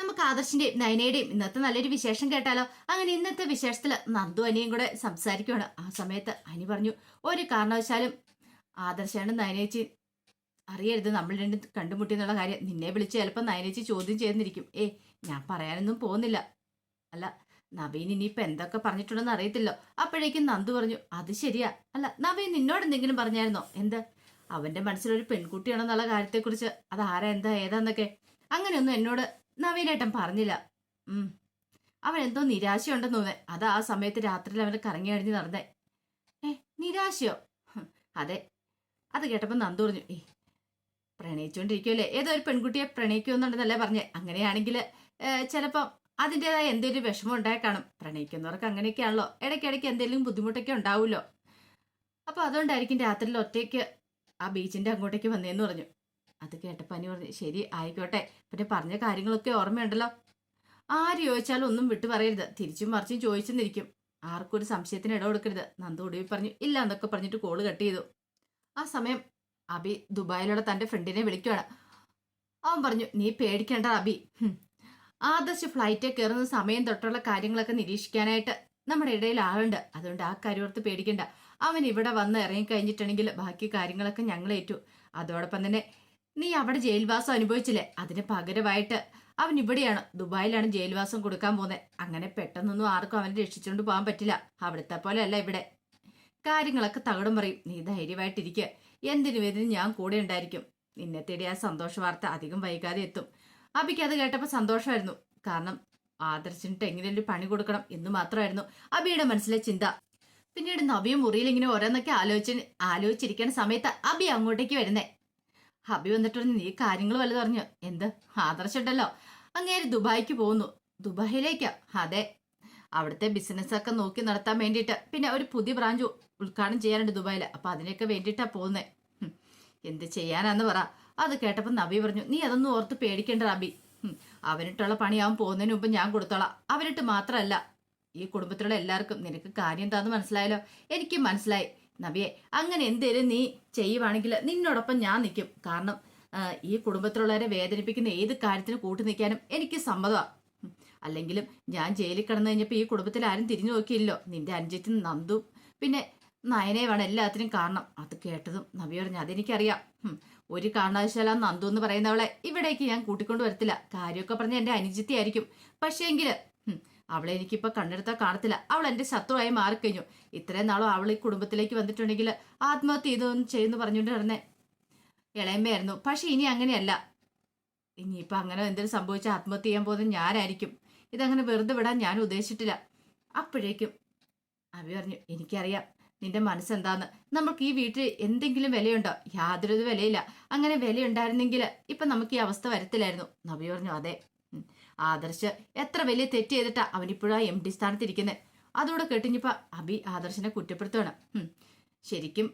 നമുക്ക് ആദർശിന്റെയും നയനയുടെയും ഇന്നത്തെ നല്ലൊരു വിശേഷം കേട്ടാലോ? അങ്ങനെ ഇന്നത്തെ വിശേഷത്തിൽ നന്ദു അനിയും കൂടെ സംസാരിക്കുവാണ്. ആ സമയത്ത് അനി പറഞ്ഞു ഒരു കാരണവശാലും ആദർശാണ് നയനേച്ചി അറിയരുത്. നമ്മൾ രണ്ടും കണ്ടുമുട്ടി എന്നുള്ള കാര്യം നിന്നെ വിളിച്ച് ചിലപ്പോൾ നയനേച്ചി ചോദ്യം ചെയ്യുന്നിരിക്കും ഏ ഞാൻ പറയാനൊന്നും പോകുന്നില്ല. അല്ല നവീൻ ഇനിയിപ്പോൾ എന്തൊക്കെ പറഞ്ഞിട്ടുണ്ടെന്ന് അറിയത്തില്ലോ. അപ്പോഴേക്കും നന്ദു പറഞ്ഞു അത് ശരിയാ. അല്ല നവീൻ നിന്നോട് എന്തെങ്കിലും പറഞ്ഞായിരുന്നോ? എന്ത്? അവന്റെ മനസ്സിലൊരു പെൺകുട്ടിയാണെന്നുള്ള കാര്യത്തെക്കുറിച്ച്. അത് ആരാ? എന്താ? ഏതാന്നൊക്കെ? അങ്ങനെയൊന്നും എന്നോട് നവീനേട്ടൻ പറഞ്ഞില്ല. അവൻ എന്തോ നിരാശയുണ്ടെന്ന് തോന്നേ അത് ആ സമയത്ത് രാത്രിയിൽ അവന് കറങ്ങി അടിഞ്ഞ് നടന്നേ. ഏ നിരാശയോ? അതെ. അത് കേട്ടപ്പോൾ നന്ദു പറഞ്ഞു ഏ പ്രണയിച്ചുകൊണ്ടിരിക്കുമല്ലേ ഏതോ ഒരു പെൺകുട്ടിയെ പ്രണയിക്കുമെന്നുണ്ടെന്നല്ലേ പറഞ്ഞേ. അങ്ങനെയാണെങ്കിൽ ചിലപ്പം അതിന്റെതായ എന്തെങ്കിലും വിഷമം ഉണ്ടായി കാണും. പ്രണയിക്കുന്നവർക്ക് അങ്ങനെയൊക്കെയാണല്ലോ. ഇടയ്ക്കിടയ്ക്ക് എന്തെങ്കിലും ബുദ്ധിമുട്ടൊക്കെ ഉണ്ടാവുമല്ലോ. അപ്പോൾ അതുകൊണ്ടായിരിക്കും രാത്രിയിൽ ഒറ്റയ്ക്ക് ആ ബീച്ചിന്റെ അങ്ങോട്ടേക്ക് വന്നേന്ന് പറഞ്ഞു. അത് കേട്ടപ്പോൾ അനി പറഞ്ഞു ശരി ആയിക്കോട്ടെ. പിന്നെ പറഞ്ഞ കാര്യങ്ങളൊക്കെ ഓർമ്മയുണ്ടല്ലോ. ആര് ചോദിച്ചാലും ഒന്നും വിട്ടു പറയരുത്. തിരിച്ചും മറിച്ചും ചോദിച്ചെന്നിരിക്കും. ആർക്കും ഒരു സംശയത്തിന് ഇട കൊടുക്കരുത്. നന്ദു ഒടുവിൽ പറഞ്ഞു ഇല്ല എന്നൊക്കെ പറഞ്ഞിട്ട് കോൾ കട്ട് ചെയ്തു. ആ സമയം അബി ദുബായിലുള്ള തന്റെ ഫ്രണ്ടിനെ വിളിക്കുകയാണ് അവൻ പറഞ്ഞു നീ പേടിക്കേണ്ട അബി. ആദർശ ഫ്ലൈറ്റിൽ കയറുന്ന സമയം തൊട്ടുള്ള കാര്യങ്ങളൊക്കെ നിരീക്ഷിക്കാനായിട്ട് നമ്മുടെ ഇടയിൽ ആളുണ്ട്. അതുകൊണ്ട് ആ കാര്യോർത്ത് പേടിക്കേണ്ട. അവൻ ഇവിടെ വന്ന് ഇറങ്ങിക്കഴിഞ്ഞിട്ടുണ്ടെങ്കിൽ ബാക്കി കാര്യങ്ങളൊക്കെ ഞങ്ങൾ ഏറ്റു. അതോടൊപ്പം തന്നെ നീ അവിടെ ജയിൽവാസം അനുഭവിച്ചില്ലേ? അതിന് പകരമായിട്ട് അവൻ ഇവിടെയാണ്. ദുബായിലാണ് ജയിൽവാസം കൊടുക്കാൻ പോകുന്നത്. അങ്ങനെ പെട്ടെന്നൊന്നും ആർക്കും അവനെ രക്ഷിച്ചുകൊണ്ട് പോകാൻ പറ്റില്ല. അവിടുത്തെ പോലെ അല്ല ഇവിടെ. കാര്യങ്ങളൊക്കെ തകടും പറയും. നീ ധൈര്യമായിട്ടിരിക്കുക എന്തിനും വേദന ഞാൻ കൂടെ ഉണ്ടായിരിക്കും. നിന്നെ തേടി ആ സന്തോഷ വാർത്ത അധികം വൈകാതെ എത്തും. അബിക്ക് അത് കേട്ടപ്പോൾ സന്തോഷമായിരുന്നു. കാരണം ആദർശിനിട്ട് എങ്ങനെയൊരു പണി കൊടുക്കണം എന്ന് മാത്രമായിരുന്നു അബിയുടെ മനസ്സിലെ ചിന്ത. പിന്നീട് നബിയും മുറിയിൽ ഇങ്ങനെ ഓരോന്നൊക്കെ ആലോചിച്ച് ആലോചിച്ചിരിക്കുന്ന സമയത്ത് അബി അങ്ങോട്ടേക്ക് വരുന്നേ. അബി വന്നിട്ട് നീ കാര്യങ്ങൾ വല്ലതും അറിഞ്ഞു? എന്ത്? ആദർശുണ്ടല്ലോ. അങ്ങേര് ദുബായിക്ക് പോകുന്നു. ദുബായിലേക്കാ? അതെ. അവിടുത്തെ ബിസിനസ്സൊക്കെ നോക്കി നടത്താൻ വേണ്ടിയിട്ട് പിന്നെ ഒരു പുതിയ ബ്രാഞ്ച് ഉദ്ഘാടനം ചെയ്യാനുണ്ട് ദുബായിൽ അപ്പൊ അതിനൊക്കെ വേണ്ടിയിട്ടാ പോകുന്നേ. എന്ത് ചെയ്യാനാന്ന് പറ. അത് കേട്ടപ്പോൾ നബി പറഞ്ഞു നീ അതൊന്നും ഓർത്ത് പേടിക്കേണ്ട റബി. അവനിട്ടുള്ള പണിയാവും പോകുന്നതിന് മുമ്പ് ഞാൻ കൊടുത്തോളാം. അവനിട്ട് മാത്രമല്ല ഈ കുടുംബത്തിലുള്ള എല്ലാവർക്കും നിനക്ക് കാര്യം എന്താന്ന് മനസ്സിലായല്ലോ? എനിക്ക് മനസ്സിലായി. നബിയെ അങ്ങനെ എന്തേലും നീ ചെയ്യുവാണെങ്കിൽ നിന്നോടൊപ്പം ഞാൻ നിൽക്കും. കാരണം ഈ കുടുംബത്തിലുള്ളവരെ വേദനിപ്പിക്കുന്ന ഏത് കാര്യത്തിന് കൂട്ടു നിൽക്കാനും എനിക്ക് സമ്മതമാണ് അല്ലെങ്കിലും ഞാൻ ജയിലിൽ കിടന്നു കഴിഞ്ഞപ്പോൾ ഈ കുടുംബത്തിൽ ആരും തിരിഞ്ഞു നോക്കിയില്ലോ നിന്റെ അനുജത്തിന് നന്ദു പിന്നെ നയനയുമാണ് എല്ലാത്തിനും കാരണം. അത് കേട്ടതും നബി പറഞ്ഞു അതെനിക്കറിയാം. ഒരു കാരണവശാലും നന്ദു എന്ന് പറയുന്നവളെ ഇവിടേക്ക് ഞാൻ കൂട്ടിക്കൊണ്ട് വരത്തില്ല. കാര്യമൊക്കെ പറഞ്ഞ എന്റെ അനുജിത്തിയായിരിക്കും. ഹും, അവളെ എനിക്കിപ്പോ കണ്ണെടുത്താൽ കാണത്തില്ല. അവൾ എന്റെ ശത്രുവായി മാറിക്കഴിഞ്ഞു. ഇത്രയും നാളും അവൾ ഈ കുടുംബത്തിലേക്ക് വന്നിട്ടുണ്ടെങ്കിൽ ആത്മഹത്യ ചെയ്തൊന്നും ചെയ്യുന്നു പറഞ്ഞുകൊണ്ട് നടന്നേ. ഇളയമ്മയായിരുന്നു. പക്ഷേ ഇനി അങ്ങനെയല്ല. ഇനിയിപ്പോൾ അങ്ങനെ എന്തെങ്കിലും സംഭവിച്ചാൽ ആത്മഹത്യ ചെയ്യാൻ പോകുന്നത് ഞാനായിരിക്കും. ഇതങ്ങനെ വെറുതെ വിടാൻ ഞാൻ ഉദ്ദേശിച്ചിട്ടില്ല. അപ്പോഴേക്കും അഭി പറഞ്ഞു എനിക്കറിയാം. നിന്റെ മനസ്സെന്താന്ന്? നമുക്ക് ഈ വീട്ടിൽ എന്തെങ്കിലും വിലയുണ്ടോ? യാതൊരു വിലയില്ല. അങ്ങനെ വിലയുണ്ടായിരുന്നെങ്കിൽ ഇപ്പം നമുക്ക് ഈ അവസ്ഥ വരത്തില്ലായിരുന്നു. നബി പറഞ്ഞു അതെ. ആദർശ് എത്ര വലിയ തെറ്റ് ചെയ്തിട്ടാ അവനിപ്പോഴാ എം ഡി സ്ഥാനത്തിരിക്കുന്നത് അതോടെ കേട്ടിഞ്ഞപ്പോ അബി ആദർശനെ കുറ്റപ്പെടുത്തുകയാണ് ശരിക്കും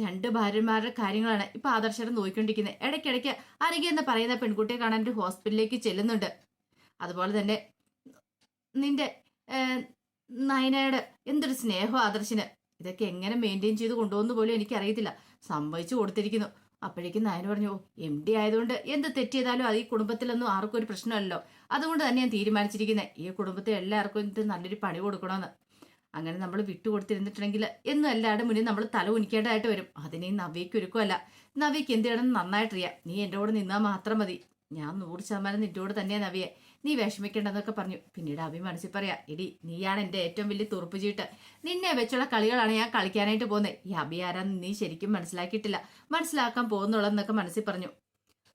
രണ്ട് ഭാര്യമാരുടെ കാര്യങ്ങളാണ് ഇപ്പൊ ആദർശനെ നോക്കിക്കൊണ്ടിരിക്കുന്നത് ഇടയ്ക്കിടയ്ക്ക് അരികെ എന്ന് പറയുന്ന പെൺകുട്ടിയെ കാണാൻ ഒരു ഹോസ്പിറ്റലിലേക്ക് ചെല്ലുന്നുണ്ട്. അതുപോലെ തന്നെ നിന്റെ നയനയുടെ എന്തൊരു സ്നേഹം ആദർശിന്. ഇതൊക്കെ എങ്ങനെ മെയിന്റെയിൻ ചെയ്ത് കൊണ്ടുപോകുന്ന പോലും എനിക്കറിയത്തില്ല. സംഭവിച്ചു കൊടുത്തിരിക്കുന്നു. അപ്പോഴേക്കും നായന് പറഞ്ഞു എം ഡി ആയതുകൊണ്ട് എന്ത് തെറ്റിയതാലും അത് ഈ കുടുംബത്തിലൊന്നും ആർക്കും ഒരു പ്രശ്നമല്ലോ അതുകൊണ്ട് തന്നെ ഞാൻ തീരുമാനിച്ചിരിക്കുന്നത് ഈ കുടുംബത്തെ എല്ലാവർക്കും ഇത് നല്ലൊരു പണി കൊടുക്കണമെന്ന്. അങ്ങനെ നമ്മൾ വിട്ടുകൊടുത്തിരുന്നിട്ടുണ്ടെങ്കിൽ എന്നും എല്ലാവരുടെ മുന്നിൽ നമ്മൾ തല ഉനിക്കേണ്ടതായിട്ട് വരും. അതിനെ നവ്യയ്ക്ക് ഒരുക്കുമല്ല നവ്യയ്ക്ക് എന്ത് ചെയ്യണമെന്ന് നന്നായിട്ടറിയാം. നീ എന്റെ കൂടെ നിന്നാൽ മാത്രം മതി. ഞാൻ നൂറ് ശതമാനം നിന്റെ കൂടെ തന്നെയാണ് നവിയെ. നീ വിഷമിക്കേണ്ടെന്നൊക്കെ പറഞ്ഞു. പിന്നീട് അഭി മനസ്സിൽ പറയാ ഇടി നീയാണ് എന്റെ ഏറ്റവും വലിയ തുറുപ്പ് ചീട്ട്. നിന്നെ വെച്ചുള്ള കളികളാണ് ഞാൻ കളിക്കാനായിട്ട് പോകുന്നത് ഈ അഭി ആരാന്ന് നീ ശരിക്കും മനസ്സിലാക്കിയിട്ടില്ല. മനസ്സിലാക്കാൻ പോകുന്നുള്ളതെന്നൊക്കെ മനസ്സിൽ പറഞ്ഞു.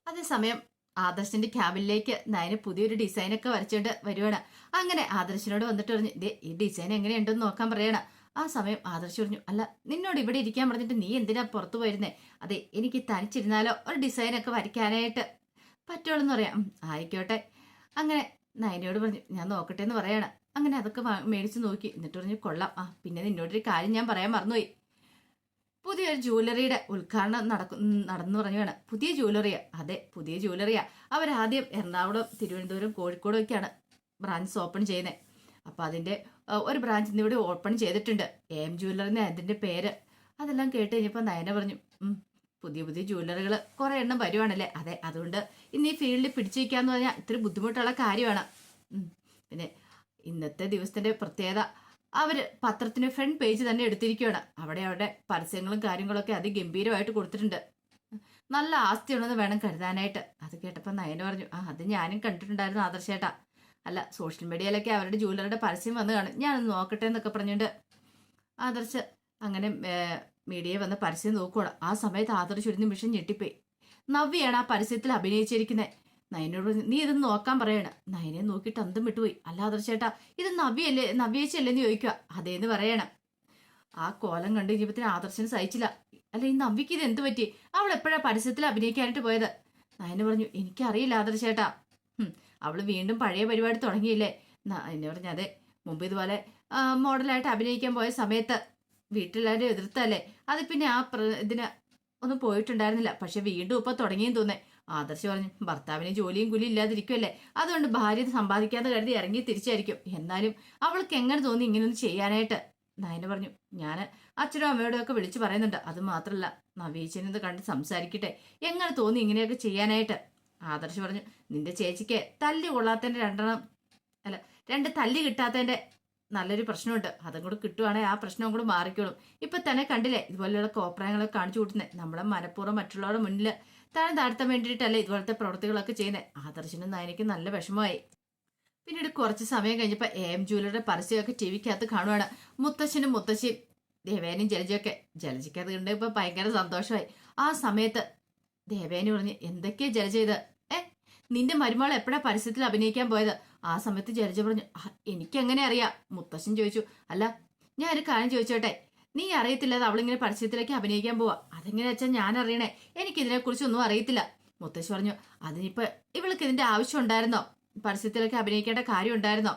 അതേസമയം ആദർശന്റെ ക്യാബിനിലേക്ക് നയന് പുതിയൊരു ഡിസൈനൊക്കെ വരച്ചുകൊണ്ട് വരുവാണ്. അങ്ങനെ ആദർശിനോട് വന്നിട്ട് പറഞ്ഞു ദേ ഈ ഡിസൈൻ എങ്ങനെയുണ്ടെന്ന് നോക്കാൻ പറയണം. ആ സമയം ആദർശ് പറഞ്ഞു അല്ല നിന്നോട് ഇവിടെ ഇരിക്കാൻ പറഞ്ഞിട്ട് നീ എന്തിനാ പുറത്തു പോയിരുന്നേ? അതെ എനിക്ക് തനിച്ചിരുന്നാലോ ഒരു ഡിസൈനൊക്കെ വരയ്ക്കാനായിട്ട് പറ്റുള്ളൂ എന്ന് പറയാം. "ഉം, ആയിക്കോട്ടെ. അങ്ങനെ നൈനയോട് പറഞ്ഞു ഞാൻ നോക്കട്ടെ എന്ന് പറയാണ്. അങ്ങനെ അതൊക്കെ മേടിച്ച് നോക്കി. എന്നിട്ട് പറഞ്ഞു കൊള്ളാം. ആ പിന്നെ നിന്നോടൊരു കാര്യം ഞാൻ പറയാൻ മറന്നുപോയി. പുതിയൊരു ജ്വല്ലറിയുടെ ഉദ്ഘാടനം നടക്കു നടന്നു പറഞ്ഞാണ് പുതിയ ജ്വല്ലറിയാ. അതെ പുതിയ ജ്വല്ലറിയാ. അവരാദ്യം എറണാകുളം തിരുവനന്തപുരം കോഴിക്കോടും ഒക്കെയാണ് ബ്രാഞ്ച് ഓപ്പൺ ചെയ്യുന്നത് അപ്പോൾ അതിന്റെ ഒരു ബ്രാഞ്ച് ഇന്നിവിടെ ഓപ്പൺ ചെയ്തിട്ടുണ്ട്. എം ജ്വല്ലറിന് അതിന്റെ പേര്. അതെല്ലാം കേട്ട് കഴിഞ്ഞപ്പോൾ നയന പറഞ്ഞു "ഉം, പുതിയ പുതിയ ജ്വല്ലറികൾ കുറെ എണ്ണം വരുവാണല്ലേ? അതെ അതുകൊണ്ട് ഇന്ന് ഈ ഫീൽഡിൽ പിടിച്ചു വയ്ക്കാന്ന് പറഞ്ഞാൽ ഇത്തിരി ബുദ്ധിമുട്ടുള്ള കാര്യമാണ്. പിന്നെ ഇന്നത്തെ ദിവസത്തിന്റെ പ്രത്യേകത അവർ പത്രത്തിന് ഫ്രണ്ട് പേജ് തന്നെ എടുത്തിരിക്കുകയാണ് അവിടെ അവിടെ പരസ്യങ്ങളും കാര്യങ്ങളൊക്കെ അതിഗംഭീരമായിട്ട് കൊടുത്തിട്ടുണ്ട്. നല്ല ആസ്തിയുണ്ടെന്ന് വേണം കരുതാനായിട്ട്. അത് കേട്ടപ്പോൾ നയന പറഞ്ഞു ആ അത് ഞാനും കണ്ടിട്ടുണ്ടായിരുന്നു ആദർശേട്ടാ അല്ല സോഷ്യൽ മീഡിയയിലൊക്കെ അവരുടെ ജ്വല്ലറിയുടെ പരസ്യം വന്ന് കാണും ഞാനൊന്ന് നോക്കട്ടെ എന്നൊക്കെ പറഞ്ഞുകൊണ്ട് ആദർശ് അങ്ങനെ മീഡിയയിൽ വന്ന് പരസ്യം നോക്കുകയാണ് ആ സമയത്ത് ആദർശ് ഒരു നിമിഷം ഞെട്ടിപ്പോയി. നവ്യാണ് ആ പരസ്യത്തിൽ അഭിനയിച്ചിരിക്കുന്നത് നയനോട് നീ ഇതൊന്ന് നോക്കാൻ പറയണം. നയനെ നോക്കിയിട്ട് അന്തം വിട്ടുപോയി. അല്ല ആദർശേട്ടാ ഇത് നവ്യല്ലേ നവ്യേച്ചല്ലേന്ന് ചോദിക്കുക അതേന്ന് പറയണം. ആ കോലം കണ്ട് കഴിഞ്ഞപ്പത്തിന് ആദർശന് സഹിച്ചില്ല. അല്ല ഈ നവ്യക്ക് ഇത് എന്ത് പറ്റി? അവൾ എപ്പോഴാ പരസ്യത്തിൽ അഭിനയിക്കാനായിട്ട് പോയത്? നയന പറഞ്ഞു എനിക്കറിയില്ല ആദർശേട്ടാ. അവൾ വീണ്ടും പഴയ പരിപാടി തുടങ്ങിയില്ലേ? എന്നെ പറഞ്ഞു അതെ മുമ്പ് ഇതുപോലെ മോഡലായിട്ട് അഭിനയിക്കാൻ പോയ സമയത്ത് വീട്ടിലെല്ലാവരും എതിർത്തല്ലേ? അത് പിന്നെ ആ ഇതിന് ഒന്നും പോയിട്ടുണ്ടായിരുന്നില്ല. പക്ഷെ വീണ്ടും ഇപ്പൊ തുടങ്ങിയെന്ന് തോന്നേ ആദർശ് പറഞ്ഞു ഭർത്താവിന് ജോലിയും കൂലി ഇല്ലാതിരിക്കുമല്ലേ അതുകൊണ്ട് ഭാര്യ സമ്പാദിക്കാന്ന് കരുതി ഇറങ്ങി തിരിച്ചായിരിക്കും. എന്നാലും അവൾക്ക് എങ്ങനെ തോന്നി ഇങ്ങനെയൊന്നും ചെയ്യാനായിട്ട്? നയന പറഞ്ഞു ഞാൻ അച്ഛനും അമ്മയോടും ഒക്കെ വിളിച്ചു പറയുന്നുണ്ട്. അത് മാത്രമല്ല നവീച്ചനത് കണ്ട് സംസാരിക്കട്ടെ. എങ്ങനെ തോന്നി ഇങ്ങനെയൊക്കെ ചെയ്യാനായിട്ട്? ആദർശ് പറഞ്ഞു നിന്റെ ചേച്ചിക്ക് തല്ല് കൊള്ളാത്തതിന്റെ രണ്ടെണ്ണം അല്ല രണ്ട് തല്ല് കിട്ടാത്തതിന്റെ നല്ലൊരു പ്രശ്നമുണ്ട്. അതും കൂടെ കിട്ടുവാണെങ്കിൽ ആ പ്രശ്നവും കൂടെ മാറിക്കോളും. ഇപ്പൊ തന്നെ കണ്ടില്ലേ ഇതുപോലെയുള്ള കോപ്രായങ്ങളൊക്കെ കാണിച്ചു കൂട്ടുന്നത് നമ്മളെ മനഃപൂർവം മറ്റുള്ളവരുടെ മുന്നിൽ താഴെ താഴ്ത്താൻ വേണ്ടിയിട്ടല്ലേ ഇതുപോലത്തെ പ്രവൃത്തികളൊക്കെ ചെയ്യുന്നത് ആദർശനും നായനയ്ക്ക് നല്ല വിഷമമായി. പിന്നീട് കുറച്ച് സമയം കഴിഞ്ഞപ്പോൾ എ എം ജൂലറിയുടെ പരസ്യമൊക്കെ ടി വിക്കകത്ത് കാണുവാണ്. മുത്തശ്ശനും മുത്തശ്ശിയും ദേവേനും ജലജയൊക്കെ. ജലജയ്ക്ക് അത് കണ്ട് ഇപ്പൊ ഭയങ്കര സന്തോഷമായി. ആ സമയത്ത് ദേവേനി പറഞ്ഞ് എന്തൊക്കെയാ ജലജ ഇത്? ഏ? നിന്റെ മരുമകൾ എപ്പോഴാ പരസ്യത്തിൽ അഭിനയിക്കാൻ പോയത്? ആ സമയത്ത് ജലജ പറഞ്ഞു എനിക്ക് എനിക്കെങ്ങനെ അറിയാം? മുത്തശ്ശൻ ചോദിച്ചു അല്ല ഞാൻ ഒരു കാര്യം ചോദിച്ചോട്ടെ? നീ അറിയത്തില്ലാതെ അവളിങ്ങനെ പരസ്യത്തിലേക്ക് അഭിനയിക്കാൻ പോവാ. അതെങ്ങനെ വെച്ചാൽ ഞാൻ അറിയണേ? എനിക്കിതിനെ കുറിച്ച് ഒന്നും അറിയത്തില്ല. മുത്തശ്ശി പറഞ്ഞു അതിനിപ്പോ ഇവൾക്ക് ഇതിന്റെ ആവശ്യം ഉണ്ടായിരുന്നോ? പരസ്യത്തിലൊക്കെ അഭിനയിക്കേണ്ട കാര്യം ഉണ്ടായിരുന്നോ?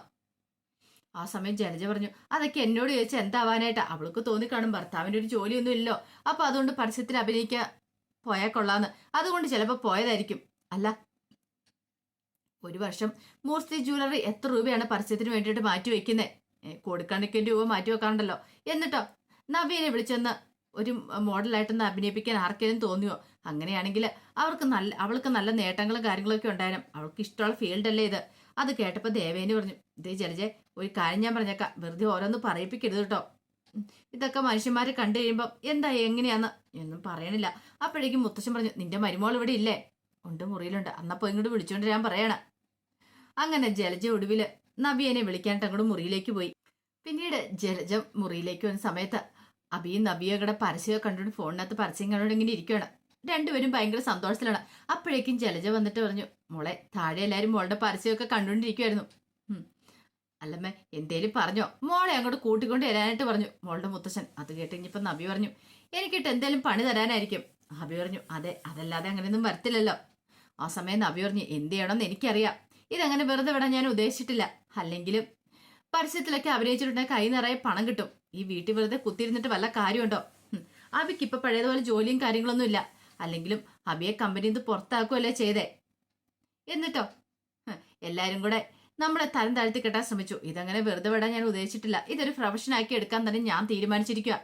ആ സമയം ജലജ പറഞ്ഞു അതൊക്കെ എന്നോട് ചോദിച്ചാൽ എന്താവാനായിട്ടാ? അവൾക്ക് തോന്നിക്കാണും ഭർത്താവിന്റെ ഒരു ജോലിയൊന്നും ഇല്ലോ അപ്പൊ അതുകൊണ്ട് പരസ്യത്തിൽ അഭിനയിക്കാൻ പോയാൽ കൊള്ളാന്ന്. അതുകൊണ്ട് ചിലപ്പോ പോയതായിരിക്കും. അല്ല ഒരു വർഷം മൂർത്തി ജ്വല്ലറി എത്ര രൂപയാണ് പരസ്യത്തിന് വേണ്ടിയിട്ട് മാറ്റി വെക്കുന്നത് കോടിക്കണക്കിന് രൂപ മാറ്റി വെക്കാറുണ്ടല്ലോ. എന്നിട്ടോ നവീനെ വിളിച്ചെന്ന് ഒരു മോഡലായിട്ടൊന്ന് അഭിനയിപ്പിക്കാൻ ആർക്കെങ്കിലും തോന്നിയോ? അങ്ങനെയാണെങ്കിൽ അവർക്ക് നല്ല അവൾക്ക് നല്ല നേട്ടങ്ങളും കാര്യങ്ങളൊക്കെ ഉണ്ടായിരുന്നു. അവൾക്ക് ഇഷ്ടമുള്ള ഫീൽഡ് അല്ലേ ഇത്. അത് കേട്ടപ്പോൾ ദേവേന് പറഞ്ഞു ഇതേ ജലജെ ഒരു കാര്യം ഞാൻ പറഞ്ഞേക്കാം. വെറുതെ ഓരോന്ന് പറയിപ്പിക്കരുത് കേട്ടോ. ഇതൊക്കെ മനുഷ്യന്മാരെ കണ്ടു കഴിയുമ്പോൾ എന്താ എങ്ങനെയാന്ന്? എന്നും പറയണില്ല. അപ്പോഴേക്കും മുത്തശ്ശൻ പറഞ്ഞു നിന്റെ മരുമോൾ ഇവിടെ ഇല്ലേ? ഉണ്ട് മുറിയിലുണ്ട്. അന്നപ്പോൾ ഇങ്ങോട്ട് വിളിച്ചുകൊണ്ട് ഞാൻ പറയണ. അങ്ങനെ ജലജ ഒടുവിൽ നബിയനെ വിളിക്കാൻ തങ്ങളുടെ മുറിയിലേക്ക് പോയി. പിന്നീട് ജലജ മുറിയിലേക്ക് വന്ന സമയത്ത് അബിയും നബിയയുടെ പരസ്യമൊക്കെ കണ്ടുകൊണ്ട് ഫോണിനകത്ത് പരസ്യം കണ്ടുകൊണ്ട് ഇങ്ങനെ ഇരിക്കുകയാണ് രണ്ടുപേരും ഭയങ്കര സന്തോഷത്തിലാണ്. അപ്പോഴേക്കും ജലജ വന്നിട്ട് പറഞ്ഞു മോളെ താഴെ എല്ലാവരും മോളുടെ പരസ്യമൊക്കെ കണ്ടുകൊണ്ടിരിക്കുമായിരുന്നു അല്ലമ്മേ എന്തേലും പറഞ്ഞോ. മോളെ അങ്ങോട്ട് കൂട്ടിക്കൊണ്ട് വരാനായിട്ട് പറഞ്ഞു. മോളുടെ മുത്തശ്ശൻ അത് കേട്ട് ഇനിയിപ്പം നബി പറഞ്ഞു എനിക്കിട്ട് എന്തേലും പണി തരാനായിരിക്കും. അബി പറഞ്ഞു അതെ അതല്ലാതെ അങ്ങനെയൊന്നും വരത്തില്ലല്ലോ. ആ സമയം നബി പറഞ്ഞു എന്ത് ചെയ്യണമെന്ന് എനിക്കറിയാം. ഇതങ്ങനെ വെറുതെ വിടാൻ ഞാൻ ഉദ്ദേശിച്ചിട്ടില്ല. അല്ലെങ്കിലും പരസ്യത്തിലൊക്കെ അഭിനയിച്ചിട്ടുണ്ടെങ്കിൽ കൈ നിറയെ പണം കിട്ടും. ഈ വീട്ടിൽ വെറുതെ കുത്തിയിരുന്നിട്ട് വല്ല കാര്യമുണ്ടോ. അബിക്ക് ഇപ്പൊ പഴയതുപോലെ ജോലിയും കാര്യങ്ങളൊന്നും ഇല്ല അല്ലെങ്കിലും അബിയെ കമ്പനി ഇത് പുറത്താക്കുമല്ലേ ചെയ്തേ? എന്നിട്ടോ? എല്ലാരും കൂടെ നമ്മളെ തരം താഴ്ത്തി കെട്ടാൻ ശ്രമിച്ചു. ഇതങ്ങനെ വെറുതെ വിടാൻ ഞാൻ ഉദ്ദേശിച്ചിട്ടില്ല. ഇതൊരു പ്രൊഫഷൻ ആക്കി എടുക്കാൻ തന്നെ ഞാൻ തീരുമാനിച്ചിരിക്കുക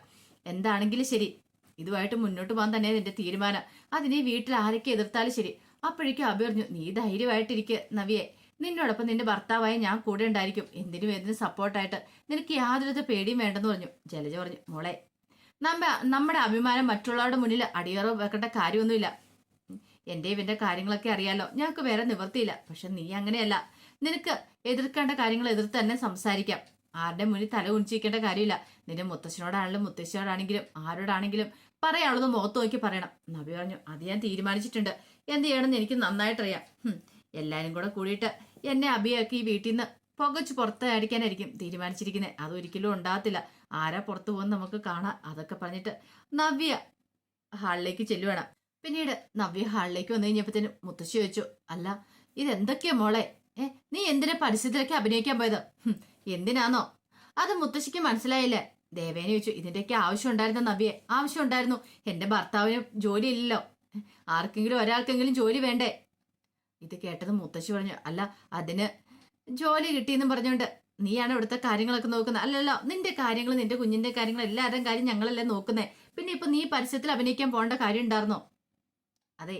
എന്താണെങ്കിലും ശരി. ഇതുമായിട്ട് മുന്നോട്ട് പോകാൻ തന്നെ എന്റെ തീരുമാനം. അതിന് വീട്ടിൽ ആരൊക്കെ എതിർത്താലും ശരി. അപ്പോഴേക്കും അബി പറഞ്ഞു നീ ധൈര്യമായിട്ടിരിക്കുക നവിയെ. നിന്നോടൊപ്പം നിന്റെ ഭർത്താവായി ഞാൻ കൂടെ ഉണ്ടായിരിക്കും. എന്തിനും ഏതിനും സപ്പോർട്ടായിട്ട് നിനക്ക് യാതൊരു പേടിയും വേണ്ടെന്ന് പറഞ്ഞു. ജലജ പറഞ്ഞു മോളെ നമ്മ നമ്മുടെ അഭിമാനം മറ്റുള്ളവരുടെ മുന്നിൽ അടിയറ വെക്കേണ്ട കാര്യമൊന്നുമില്ല. എന്റെ ഇവന്റെ കാര്യങ്ങളൊക്കെ അറിയാലോ. ഞങ്ങൾക്ക് വേറെ നിവർത്തിയില്ല പക്ഷെ നീ അങ്ങനെയല്ല. നിനക്ക് എതിർക്കേണ്ട കാര്യങ്ങൾ എതിർത്ത് തന്നെ സംസാരിക്കാം. ആരുടെ മുന്നിൽ തല കുനിച്ചിരിക്കേണ്ട കാര്യമില്ല. നിന്റെ മുത്തശ്ശനോടാണെങ്കിലും മുത്തശ്ശിയോടാണെങ്കിലും ആരോടാണെങ്കിലും പറയാനുള്ളത് മുഖത്ത് നോക്കി പറയണം. നബി പറഞ്ഞു അത് ഞാൻ തീരുമാനിച്ചിട്ടുണ്ട്. എന്ത് ചെയ്യണമെന്ന് എനിക്ക് നന്നായിട്ടറിയാം. എല്ലാവരും കൂടെ കൂടിയിട്ട് എന്നെ അഭിയാക്കി ഈ വീട്ടിൽ നിന്ന് പുകച്ച് പുറത്ത് അടിക്കാനായിരിക്കും തീരുമാനിച്ചിരിക്കുന്നത് അതൊരിക്കലും ഉണ്ടാകത്തില്ല. ആരാ പുറത്തു പോകുന്ന നമുക്ക് കാണാം. അതൊക്കെ പറഞ്ഞിട്ട് നവ്യ ഹാളിലേക്ക് ചെല്ലുവാണ്. പിന്നീട് നവ്യ ഹാളിലേക്ക് വന്നു കഴിഞ്ഞപ്പോഴത്തേനും മുത്തശ്ശി ചോദിച്ചു അല്ല ഇതെന്തൊക്കെയാ മോളെ? ഏ നീ എന്തിനെ പരിസ്ഥിതിയിലൊക്കെ അഭിനയിക്കാൻ പോയത്? എന്തിനാന്നോ? അത് മുത്തശ്ശിക്ക് മനസ്സിലായില്ലേ. ദേവേനെ ചോദിച്ചു ഇതിന്റെയൊക്കെ ആവശ്യം ഉണ്ടായിരുന്ന നവ്യെ? ആവശ്യം ഉണ്ടായിരുന്നു. എന്റെ ഭർത്താവിന് ജോലി ഇല്ലല്ലോ ആർക്കെങ്കിലും ഒരാൾക്കെങ്കിലും ജോലി വേണ്ടേ? ഇത് കേട്ടത് മുത്തശ്ശി പറഞ്ഞു അല്ല അതിന് ജോലി കിട്ടിയെന്നും പറഞ്ഞുകൊണ്ട് നീയാണ് ഇവിടുത്തെ കാര്യങ്ങളൊക്കെ നോക്കുന്നത്. അല്ലല്ലോ നിന്റെ കാര്യങ്ങൾ നിന്റെ കുഞ്ഞിന്റെ കാര്യങ്ങൾ എല്ലാവരുടെയും കാര്യം ഞങ്ങളല്ലേ നോക്കുന്നേ. പിന്നെ ഇപ്പൊ നീ പരസ്യത്തിൽ അഭിനയിക്കാൻ പോകേണ്ട കാര്യം ഉണ്ടായിരുന്നോ? അതെ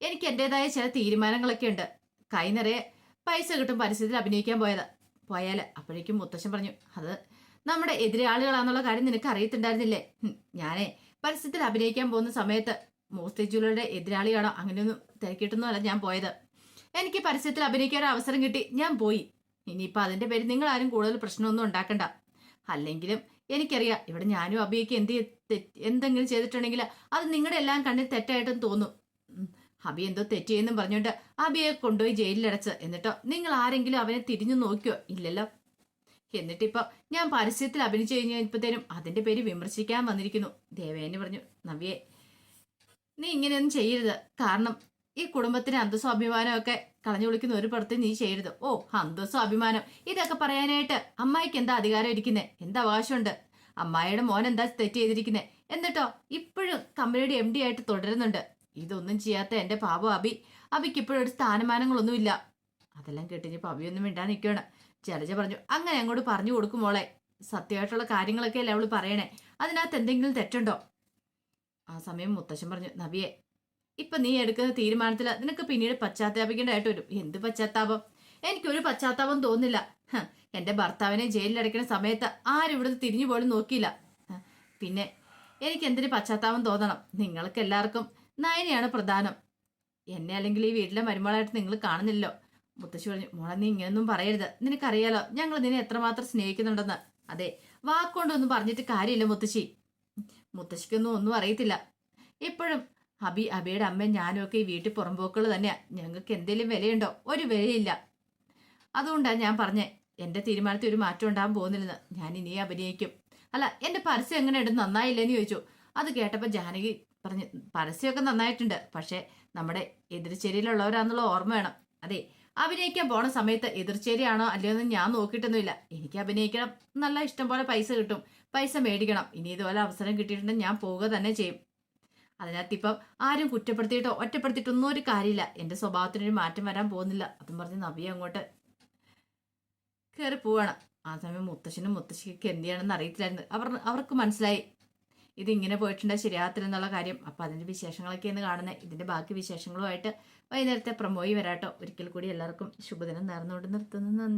എനിക്ക് എന്റെതായ ചില തീരുമാനങ്ങളൊക്കെ ഉണ്ട്. കൈ നിറയെ പൈസ കിട്ടും പരസ്യത്തിൽ അഭിനയിക്കാൻ പോയത്. പോയാൽ അപ്പോഴേക്കും മുത്തശ്ശൻ പറഞ്ഞു അത് നമ്മുടെ എതിരാളികളാണെന്നുള്ള കാര്യം നിനക്ക് അറിയത്തുണ്ടായിരുന്നില്ലേ? ഞാനേ പരസ്യത്തിൽ അഭിനയിക്കാൻ പോകുന്ന സമയത്ത് മൂസ്തി ജ്വല്ലറിയുടെ എതിരാളിയാണോ? അങ്ങനെയൊന്നും തിരക്കിയിട്ടൊന്നുമല്ല ഞാൻ പോയത്. എനിക്ക് പരസ്യത്തിൽ അഭിനയിക്കാൻ ഒരു അവസരം കിട്ടി. ഞാൻ പോയി. ഇനിയിപ്പോൾ അതിന്റെ പേര് നിങ്ങൾ ആരും കൂടുതൽ പ്രശ്നമൊന്നും ഉണ്ടാക്കണ്ട. അല്ലെങ്കിലും എനിക്കറിയാം ഇവിടെ ഞാനും അബിയൊക്കെ എന്ത് എന്തെങ്കിലും ചെയ്തിട്ടുണ്ടെങ്കിൽ അത് നിങ്ങളുടെ എല്ലാം കണ്ണിൽ തെറ്റായിട്ടും തോന്നും. അബി എന്തോ തെറ്റ് ചെയ്യുന്നും പറഞ്ഞുകൊണ്ട് അബിയെ കൊണ്ടുപോയി ജയിലിലടച്ച്. എന്നിട്ടോ നിങ്ങൾ ആരെങ്കിലും അവനെ തിരിഞ്ഞു നോക്കിയോ? ഇല്ലല്ലോ. എന്നിട്ടിപ്പോ ഞാൻ പരസ്യത്തിൽ അഭിനയിച്ചു കഴിഞ്ഞപ്പോഴത്തേനും അതിന്റെ പേര് വിമർശിക്കാൻ വന്നിരിക്കുന്നു. ദേവേനെ പറഞ്ഞു നവ്യെ നീ ഇങ്ങനെയൊന്നും ചെയ്യരുത്. കാരണം ഈ കുടുംബത്തിന് അന്തസ്വാഭിമാനമൊക്കെ കളഞ്ഞു വിളിക്കുന്ന ഒരു പുറത്ത് നീ ചെയ്യരുത്. ഓ അന്തസ്വാഭിമാനം. ഇതൊക്കെ പറയാനായിട്ട് അമ്മായിക്ക് എന്താ അധികാരം ഇരിക്കുന്നത് എന്താ അവകാശമുണ്ട് അമ്മായിയുടെ മോൻ എന്താ തെറ്റ് ചെയ്തിരിക്കുന്നത് എന്നിട്ടോ ഇപ്പോഴും കമ്പനിയുടെ എം ഡി ആയിട്ട് തുടരുന്നുണ്ട്. ഇതൊന്നും ചെയ്യാത്ത എന്റെ പാപം അബി അബിക്ക് ഇപ്പോഴും ഒരു സ്ഥാനമാനങ്ങളൊന്നുമില്ല. അതെല്ലാം കേട്ടിഞ്ഞപ്പോ അബിയൊന്നും മിണ്ടാൻ നിൽക്കുകയാണ് ജലജ പറഞ്ഞു അങ്ങനെ അങ്ങോട്ട് പറഞ്ഞു കൊടുക്കും മോളെ. സത്യമായിട്ടുള്ള കാര്യങ്ങളൊക്കെ അല്ലേ അവൾ പറയണേ. അതിനകത്ത് എന്തെങ്കിലും തെറ്റുണ്ടോ? ആ സമയം മുത്തശ്ശൻ പറഞ്ഞു നബിയെ ഇപ്പൊ നീ എടുക്കുന്ന തീരുമാനത്തിൽ നിനക്ക് പിന്നീട് പശ്ചാത്താപിക്കേണ്ടതായിട്ട് വരും. എന്ത് പശ്ചാത്താപം? എനിക്കൊരു പശ്ചാത്താപം തോന്നില്ല എന്റെ ഭർത്താവിനെ ജയിലിലടയ്ക്കുന്ന സമയത്ത് ആരും ഇവിടുന്ന് തിരിഞ്ഞു പോലും നോക്കിയില്ല. പിന്നെ എനിക്ക് എന്തിന് പശ്ചാത്താപം തോന്നണം? നിങ്ങൾക്ക് എല്ലാവർക്കും നയനയാണ് പ്രധാനം. എന്നെ അല്ലെങ്കിൽ ഈ വീട്ടിലെ മരുമകളായിട്ട് നിങ്ങൾ കാണുന്നില്ലല്ലോ. മുത്തശ്ശി പറഞ്ഞു മോളെ നീ ഇങ്ങനെയൊന്നും പറയരുത്. നിനക്കറിയാലോ ഞങ്ങൾ നിന്നെ എത്രമാത്രം സ്നേഹിക്കുന്നുണ്ടെന്ന്. അതെ വാക്കുകൊണ്ടൊന്നും പറഞ്ഞിട്ട് കാര്യമില്ല മുത്തശ്ശി. മുത്തശ്ശിക്കൊന്നും ഒന്നും അറിയത്തില്ല. ഇപ്പോഴും അബി അബിയുടെ അമ്മയും ഞാനും ഒക്കെ ഈ വീട്ടിൽ പുറമ്പോക്കുകൾ തന്നെയാ. ഞങ്ങൾക്ക് എന്തെങ്കിലും വിലയുണ്ടോ? ഒരു വിലയില്ല. അതുകൊണ്ടാണ് ഞാൻ പറഞ്ഞേ എന്റെ തീരുമാനത്തിൽ ഒരു മാറ്റം ഉണ്ടാകാൻ പോകുന്നില്ലെന്ന്. ഞാൻ ഇനിയെ അഭിനയിക്കും. അല്ല എന്റെ പരസ്യം എങ്ങനെ ഇടും? നന്നായില്ലെന്ന് ചോദിച്ചു. അത് കേട്ടപ്പോൾ ജാനകി പറഞ്ഞു പരസ്യമൊക്കെ നന്നായിട്ടുണ്ട്. പക്ഷേ നമ്മുടെ എതിർച്ചേരിയിലുള്ളവരാണെന്നുള്ള ഓർമ്മ വേണം. അതെ അഭിനയിക്കാൻ പോണ സമയത്ത് എതിർച്ചേരിയാണോ അല്ലയോ എന്ന് ഞാൻ നോക്കിയിട്ടൊന്നുമില്ല. എനിക്ക് അഭിനയിക്കണം. നല്ല ഇഷ്ടം പോലെ പൈസ കിട്ടും. പൈസ മേടിക്കണം. ഇനി ഇതുപോലെ അവസരം കിട്ടിയിട്ടുണ്ടെങ്കിൽ ഞാൻ പോവുക തന്നെ ചെയ്യും. അതിനകത്തിപ്പം ആരും കുറ്റപ്പെടുത്തിയിട്ടോ ഒറ്റപ്പെടുത്തിയിട്ടൊന്നും ഒരു കാര്യമില്ല. എന്റെ സ്വഭാവത്തിനൊരു മാറ്റം വരാൻ പോകുന്നില്ല. അതും പറഞ്ഞ് നബി അങ്ങോട്ട് കയറി പോവാണ്. ആ സമയം മുത്തശ്ശനും മുത്തശ്ശിക്ക് എന്ത് ചെയ്യണമെന്ന് അറിയത്തില്ലായിരുന്നു. അവർ അവർക്ക് മനസ്സിലായി. ഇതിങ്ങനെ പോയിട്ടുണ്ടെങ്കിൽ ശരിയാകത്തില്ലെന്നുള്ള കാര്യം. അപ്പം അതിന്റെ വിശേഷങ്ങളൊക്കെയാണ് കാണുന്നത് ഇതിന്റെ ബാക്കി വിശേഷങ്ങളുമായിട്ട് വൈകുന്നേരത്തെ പ്രമോയി വരാട്ടോ. ഒരിക്കൽ കൂടി എല്ലാവർക്കും ശുഭദിനം നേർന്നുകൊണ്ട് നിർത്തുന്നു. നന്ദി.